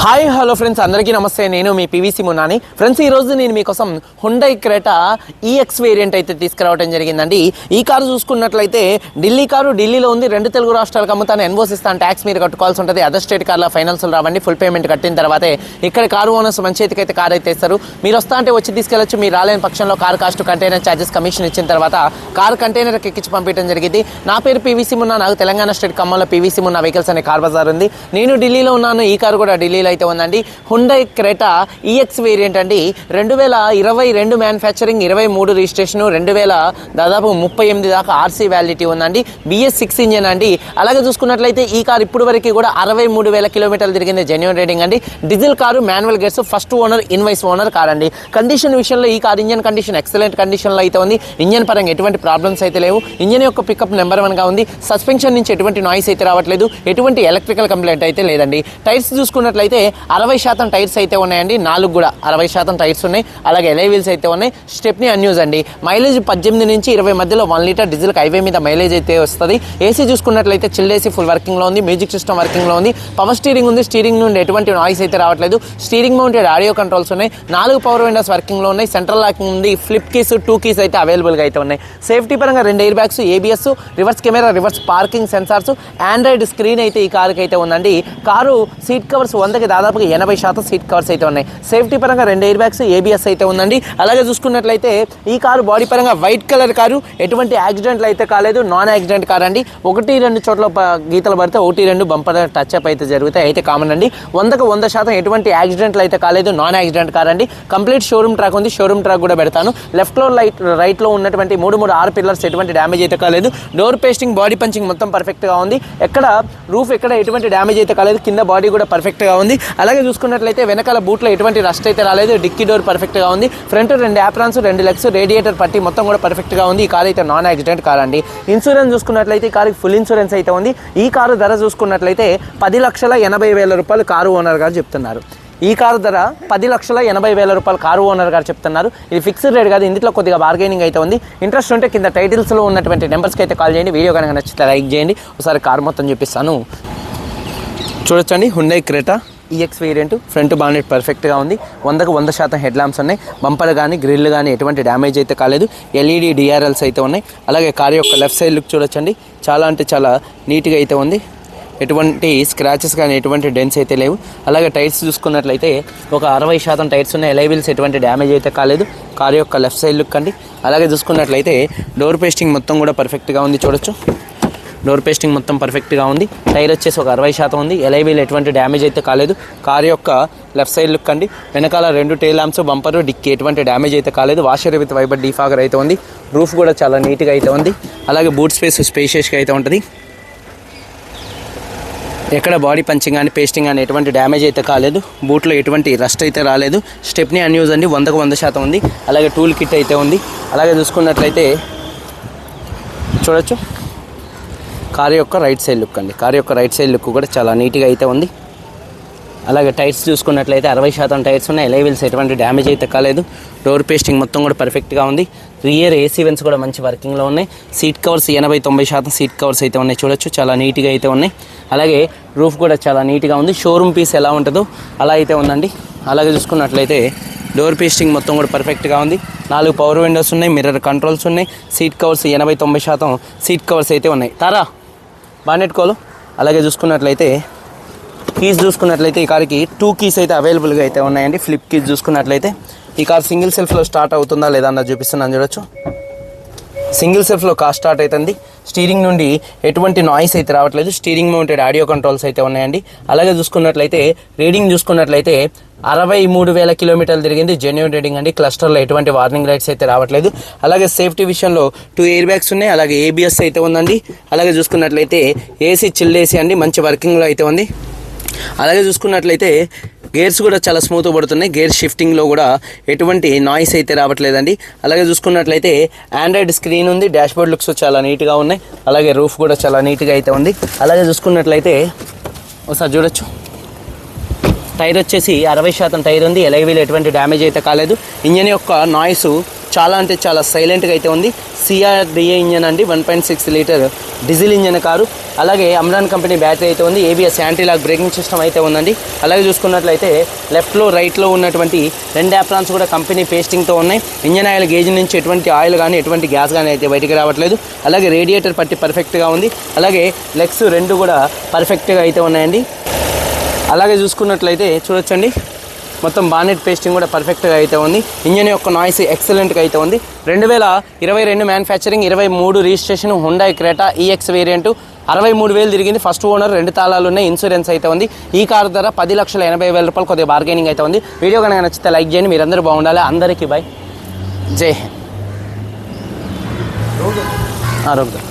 Hi hello friends అందరికీ నమస్తే. నేను మీ పీవీసీ మున్నాని ఫ్రెండ్స్ ఈ రోజు నేను మీకోసం హుండై క్రెటా ఈఎక్స్ వేరియంట్ అయితే తీసుకురావడం జరిగిందండి. ఈ కారు చూసుకున్నట్లయితే ఢిల్లీ కారు ఢిల్లీలో ఉంది. రెండు తెలుగు రాష్ట్రాలకు అమ్ముతాను. ఎన్వోస్ ఇస్తాను. ట్యాక్స్ మీరు కట్టుకోవాల్సి ఉంటుంది. అదర్ స్టేట్ కార్ల ఫైనాన్స్ రావండి. ఫుల్ పేమెంట్ కట్టిన తర్వాతే ఇక్కడ కారు ఓనర్స్ మంచి చేతికైతే అయితే కారు అయితే ఇస్తారు. మీరు వస్తా అంటే వచ్చి తీసుకెళ్ళచ్చు. మీరు రాలేని పక్షంలో car cost container charges commission ఇచ్చిన తర్వాత కార్ కంటైనర్ ఎక్కించి పంపించడం జరిగింది. నా పేరు పీవీసీ మున్నా నాకు తెలంగాణ స్టేట్ ఖమ్మంలో పీవీసీ మున్నా వెహికల్స్ అనే కార్ బజార్ ఉంది. నేను ఢిల్లీలో ఉన్నాను. ఈ కారు కూడా ఢిల్లీ ఢిల్లీలో అయితే ఉందండి. హుండై క్రెటా ఈఎక్స్ వేరియంట్ అండి. రెండు వేల ఇరవై రెండు మ్యానుఫ్యాక్చరింగ్ ఇరవై మూడు రిజిస్ట్రేషన్ రెండు వేల దాదాపు ముప్పై ఎనిమిది దాకా ఆర్సీ వ్యాలిడిటీ ఉందండి. బిఎస్ సిక్స్ ఇంజన్ అండి. అలాగే చూసుకున్నట్లయితే ఈ కార్ ఇప్పుడు వరకు కూడా అరవై మూడు వేల కిలోమీటర్లు తిరిగింది. జెన్యున్ రేటింగ్ అండి. Diesel car manual gears first owner invoice owner car అండి కండిషన్ విషయంలో ఈ కార్ ఇంజన్ కండిషన్ ఎక్సలెంట్ కండిషన్లో అయితే ఉంది. ఇంజన్ పరంగా ఎటువంటి ప్రాబ్లమ్స్ అయితే లేవు. ఇంజన్ యొక్క పికప్ నెంబర్ వన్గా ఉంది. సస్పెన్షన్ నుంచి ఎటువంటి నాయిస్ అయితే రావట్లేదు. ఎటువంటి ఎలక్ట్రికల్ కంప్లైంట్ అయితే లేదండి. టైర్స్ చూసుకున్నట్లయితే అయితే అరవై శాతం టైర్స్ అయితే ఉన్నాయండి. నాలుగు కూడా అరవై శాతం టైర్స్ ఉన్నాయి. అలాగే ఎలై వీల్స్ అయితే ఉన్నాయి. స్టెప్ని అన్యూజ్ అండి. మైలేజ్ పద్దెనిమిది నుంచి ఇరవై మధ్యలో వన్ లీటర్ డీజిల్ హైవే మీద మైలేజ్ అయితే వస్తుంది. ఏసీ చూసుకున్నట్లయితే చిల్ ఏసీ ఫుల్ వర్కింగ్లో ఉంది. మ్యూజిక్ సిస్టమ్ వర్కింగ్లో ఉంది. పవర్ స్టీరింగ్ ఉంది. స్టీరింగ్ నుండి ఎటువంటి నాయిస్ అయితే రావట్లేదు. స్టీరింగ్ మౌంటెడ్ ఆడియో కంట్రోల్స్ ఉన్నాయి. నాలుగు పవర్ విండోస్ వర్కింగ్లో ఉన్నాయి. సెంట్రల్ లాకింగ్ ఉంది. ఫ్లిప్ కీస్ టూ కీస్ అయితే అవైలబుల్గా అయితే ఉన్నాయి. సేఫ్టీ పరంగా రెండు air bags ABS reverse camera reverse parking sensors Android screen అయితే ఈ కారుకి అయితే ఉందండి. కారు సీట్ కవర్స్ వందకి దాదాపుగా ఎనభై శాతం సీట్ కవర్స్ అయితే ఉన్నాయి. సేఫ్టీ పరంగా రెండు ఎయిర్ బ్యాగ్స్ ఏబిఎస్ అయితే ఉందండి. అలాగే చూసుకున్నట్లయితే ఈ కారు బాడీ పరంగా వైట్ కలర్ కారు. ఎటువంటి యాక్సిడెంట్లు అయితే కాలేదు. నాన్ యాక్సిడెంట్ కార్ అండి. ఒకటి రెండు చోట్ల గీతలు పడితే ఒకటి రెండు బంపర్ టచ్ అప్ అయితే జరుగుతాయి. అయితే కామన్ అండి. వందకు వంద శాతం ఎటువంటి యాక్సిడెంట్లు అయితే కాలేదు. నాన్ యాక్సిడెంట్ కార్ అండి. కంప్లీట్ షోరూమ్ ట్రాక్ ఉంది. షోరూమ్ ట్రాక్ కూడా పెడతాను. లెఫ్ట్లో లైట్ రైట్లో ఉన్నటువంటి మూడు మూడు ఆరు పిల్లర్స్ ఎటువంటి డ్యామేజ్ అయితే కాలేదు. డోర్ పేస్టింగ్ బాడీ పంచింగ్ మొత్తం పర్ఫెక్ట్గా ఉంది. ఎక్కడ రూఫ్ ఎక్కడ ఎటువంటి డ్యామేజ్ అయితే కాలేదు. కింద బాడీ కూడా పర్ఫెక్ట్గా ఉంది. అలాగే చూసుకున్నట్లయితే వెనకాల బూట్లో ఎటువంటి రస్ట్ అయితే రాలేదు. డిక్కీ డోర్ పర్ఫెక్ట్గా ఉంది. ఫ్రంట్ రెండు యాప్రాన్స్ రెండు లెగ్స్ రేడియేటర్ పట్టి మొత్తం కూడా పర్ఫెక్ట్గా ఉంది. ఈ కార్ అయితే నాన్ యాక్సిడెంట్ కార్ అండి. ఇన్సూరెన్స్ చూసుకున్నట్లయితే ఈ కారుకి ఫుల్ ఇన్సూరెన్స్ అయితే ఉంది. ఈ కారు ధర చూసుకున్నట్లయితే పది లక్షల ఎనభై వేల రూపాయలు కారు ఓనర్ గారు చెప్తున్నారు. ఈ కారు ధర పది లక్షల ఎనభై వేల రూపాయలు కారు ఓనర్ గారు చెప్తున్నారు. ఇది ఫిక్స్డ్ రేట్ కాదు. ఇందులో కొద్దిగా బార్గెనింగ్ అయితే ఉంది. ఇంట్రెస్ట్ ఉంటే కింద టైటిల్స్లో ఉన్నటువంటి నెంబర్స్కి అయితే కాల్ చేయండి. వీడియో కనుక నచ్చితే లైక్ చేయండి. ఒకసారి కారు మొత్తం చూపిస్తాను. చూడొచ్చండి. Hyundai Creta EX variant front bonnet పర్ఫెక్ట్గా ఉంది. వందకు వంద శాతం హెడ్ ల్యాంప్స్ ఉన్నాయి. బంపర్ కానీ గ్రిల్ కానీ ఎటువంటి డ్యామేజ్ అయితే కాలేదు. ఎల్ఈడి డిఆర్ఎల్స్ అయితే ఉన్నాయి. అలాగే కార్ యొక్క లెఫ్ట్ సైడ్ లుక్ చూడొచ్చండి. చాలా అంటే చాలా నీట్గా అయితే ఉంది. ఎటువంటి స్క్రాచెస్ కానీ ఎటువంటి డెన్స్ అయితే లేవు. అలాగే టైర్స్ చూసుకున్నట్లయితే ఒక అరవై శాతం టైర్స్ ఉన్నాయి. ఎలైబిల్స్ ఎటువంటి డ్యామేజ్ అయితే కాలేదు. కార్ యొక్క లెఫ్ట్ సైడ్ లుక్ అండి. అలాగే చూసుకున్నట్లయితే డోర్ పేస్టింగ్ మొత్తం కూడా పర్ఫెక్ట్గా ఉంది. చూడొచ్చు. డోర్ పేస్టింగ్ మొత్తం పర్ఫెక్ట్గా ఉంది. టైర్ వచ్చేసి ఒక అరవై శాతం ఉంది. ఎలైవీల్ ఎటువంటి డ్యామేజ్ అయితే కాలేదు. కార్ యొక్క లెఫ్ట్ సైడ్ లుక్ అండి. వెనకాల రెండు టైల్ ల్యాంప్స్ బంపర్ డిక్కి ఎటువంటి డ్యామేజ్ అయితే కాలేదు. వాషర్ విత్ వైబర్ డీఫాగర్ అయితే ఉంది. రూఫ్ కూడా చాలా నీట్గా అయితే ఉంది. అలాగే బూట్ స్పేస్ స్పేషియస్గా అయితే ఉంటుంది. ఎక్కడ బాడీ పంచింగ్ కానీ పేస్టింగ్ కానీ ఎటువంటి డ్యామేజ్ అయితే కాలేదు. బూట్లో ఎటువంటి రస్ట్ అయితే రాలేదు. స్టెప్ని అన్యూజ్ అండి. వందకు వంద శాతం ఉంది. అలాగే టూల్ కిట్ అయితే ఉంది. అలాగే చూసుకున్నట్లయితే చూడొచ్చు. కార్ యొక్క రైట్ సైడ్ లుక్ అండి. కార్ యొక్క రైట్ సైడ్ లుక్ కూడా చాలా నీట్గా అయితే ఉంది. అలాగే టైర్స్ చూసుకున్నట్లయితే అరవై శాతం టైర్స్ ఉన్నాయి. ఎలైవిల్స్ ఎటువంటి డ్యామేజ్ అయితే కాలేదు. డోర్ పేస్టింగ్ మొత్తం కూడా పర్ఫెక్ట్గా ఉంది. రియర్ ఏసీ వెన్స్ కూడా మంచి వర్కింగ్లో ఉన్నాయి. సీట్ కవర్స్ ఎనభై తొంభై శాతం సీట్ కవర్స్ అయితే ఉన్నాయి. చూడొచ్చు చాలా నీట్గా అయితే ఉన్నాయి. అలాగే రూఫ్ కూడా చాలా నీట్గా ఉంది. షోరూమ్ పీస్ ఎలా ఉంటుందో అలా అయితే ఉందండి. అలాగే చూసుకున్నట్లయితే డోర్ పేస్టింగ్ మొత్తం కూడా పర్ఫెక్ట్గా ఉంది. నాలుగు పవర్ విండోస్ ఉన్నాయి మిర్రర్ కంట్రోల్స్ ఉన్నాయి. సీట్ కవర్స్ ఎనభై తొంభై శాతం సీట్ కవర్స్ అయితే ఉన్నాయి. తారా బానెట్టుకోలు అలాగే చూసుకున్నట్లయితే కీస్ చూసుకున్నట్లయితే ఈ కార్కి టూ కీస్ అయితే అవైలబుల్గా అయితే ఉన్నాయండి. ఫ్లిప్ కీస్ చూసుకున్నట్లయితే ఈ కార్ సింగిల్ సెల్ఫ్లో స్టార్ట్ అవుతుందా లేదా అన్నది చూపిస్తున్నాను చూడొచ్చు. సింగిల్ సెల్ఫ్లో కార్ స్టార్ట్ అవుతుంది. స్టీరింగ్ నుండి ఎటువంటి నాయిస్ అయితే రావట్లేదు. స్టీరింగ్ మౌంటెడ్ ఆడియో కంట్రోల్స్ అయితే ఉన్నాయండి. అలాగే చూసుకున్నట్లయితే రీడింగ్ చూసుకున్నట్లయితే అరవై మూడు వేల కిలోమీటర్లు తిరిగింది జెన్యున్ రీడింగ్ అండి. క్లస్టర్లో ఎటువంటి వార్నింగ్ లైట్స్ అయితే రావట్లేదు. అలాగే సేఫ్టీ విషయంలో టూ ఎయిర్ బ్యాగ్స్ ఉన్నాయి. అలాగే ఏబిఎస్ అయితే ఉందండి. అలాగే చూసుకున్నట్లయితే ఏసీ చిల్ ఏసీ అండి. మంచి వర్కింగ్లో అయితే ఉంది. అలాగే చూసుకున్నట్లయితే గేర్స్ కూడా చాలా స్మూత్ పడుతున్నాయి. గేర్ షిఫ్టింగ్లో కూడా ఎటువంటి నాయిస్ అయితే రావట్లేదండి. అలాగే చూసుకున్నట్లయితే ఆండ్రాయిడ్ స్క్రీన్ ఉంది. డాష్బోర్డ్ లుక్స్ చాలా నీట్గా ఉన్నాయి. అలాగే రూఫ్ కూడా చాలా నీట్గా అయితే ఉంది. అలాగే చూసుకున్నట్లయితే ఒకసారి చూడొచ్చు. టైర్ వచ్చేసి అరవై శాతం టైర్ ఉంది. ఎలైవీల్ ఎటువంటి డ్యామేజ్ అయితే కాలేదు. ఇంజన్ యొక్క నాయిస్ చాలా అంటే చాలా సైలెంట్గా అయితే ఉంది. సిఆర్డిఏ ఇంజన్ అండి one point six litre diesel engine car. అలాగే అమ్రాన్ కంపెనీ బ్యాటరీ అయితే ఉంది ABS anti lock braking system అయితే ఉందండి. అలాగే చూసుకున్నట్లయితే లెఫ్ట్లో రైట్లో ఉన్నటువంటి రెండు యాప్రాన్స్ కూడా కంపెనీ పేస్టింగ్తో ఉన్నాయి. ఇంజన్ ఆయిల్ గేజ్ నుంచి ఎటువంటి ఆయిల్ కానీ ఎటువంటి గ్యాస్ కానీ అయితే బయటికి రావట్లేదు. అలాగే రేడియేటర్ పట్టి పర్ఫెక్ట్గా ఉంది. అలాగే లెగ్స్ రెండు కూడా పర్ఫెక్ట్గా అయితే ఉన్నాయండి. అలాగే చూసుకున్నట్లయితే చూడొచ్చండి. మొత్తం బానెట్ పేస్టింగ్ కూడా పర్ఫెక్ట్గా అయితే ఉంది. ఇంజన్ యొక్క నాయిస్ ఎక్సలెంట్గా అయితే ఉంది. రెండు వేల ఇరవై రెండు మ్యానుఫ్యాక్చరింగ్ ఇరవై మూడు registration Hyundai Creta EX variant అరవై మూడు వేలు తిరిగింది. ఫస్ట్ ఓనర్ రెండు తాళాలు ఉన్నాయి ఇన్సూరెన్స్ అయితే ఉంది. ఈ కార్ ధర పది లక్షల ఎనభై వేల రూపాయలు కొద్దిగా బార్గెనింగ్ అయితే ఉంది. వీడియో కనుక నచ్చితే లైక్ చేయండి. మీరందరూ బాగుండాలి. అందరికీ బాయ్ జై హింద్. ఆరోగ్యం